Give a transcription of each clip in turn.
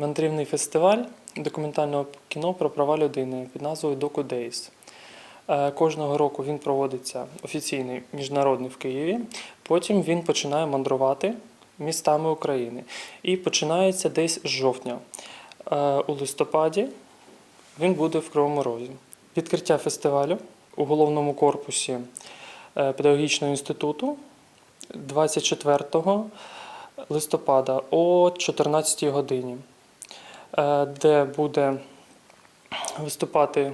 Мандрівний фестиваль документального кіно про права людини під назвою Доку Days. Е, Кожного року він проводиться офіційний міжнародний в Києві. Потім він починає мандрувати містами України. І починається десь з жовтня. Е, У листопаді він буде в Кривому Розі. Відкриття фестивалю у головному корпусі е, педагогічного інституту 24 листопада о 14 годині, де буде виступати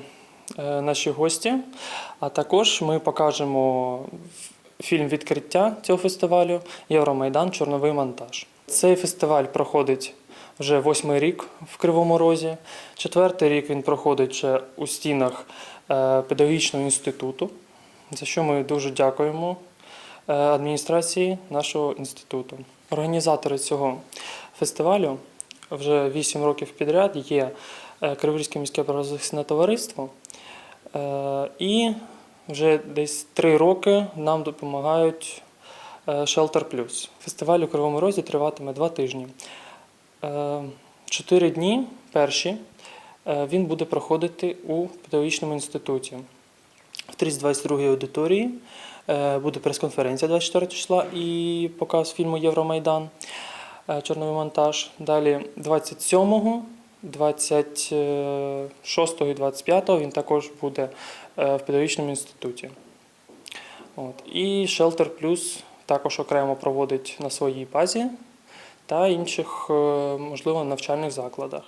е, наші гості. А також ми покажемо фільм відкриття цього фестивалю Євромайдан Чорновий монтаж. Цей фестиваль проходить вже восьмий рік в Кривому Розі. Четвертий рік він проходить ще у стінах е, педагогічного інституту, за що ми дуже дякуємо е, адміністрації нашого інституту. Організатори цього фестивалю вже 8 років підряд є е, Криворізьке міське правозахисне товариство. Е, І вже десь 3 роки нам допомагають е, Shelter Plus. Фестиваль у Кривому Розі триватиме 2 тижні. Е, Чотири дні перші він буде проходити у педагогічному інституті. В 322 аудиторії буде прес-конференція 24 числа і показ фільму Євромайдан, чорновий монтаж. Далі 27-го, 26 і 25 він також буде е, в педагогічному інституті. От. І Shelter Plus також окремо проводить на своїй базі та інших, е, можливо, навчальних закладах.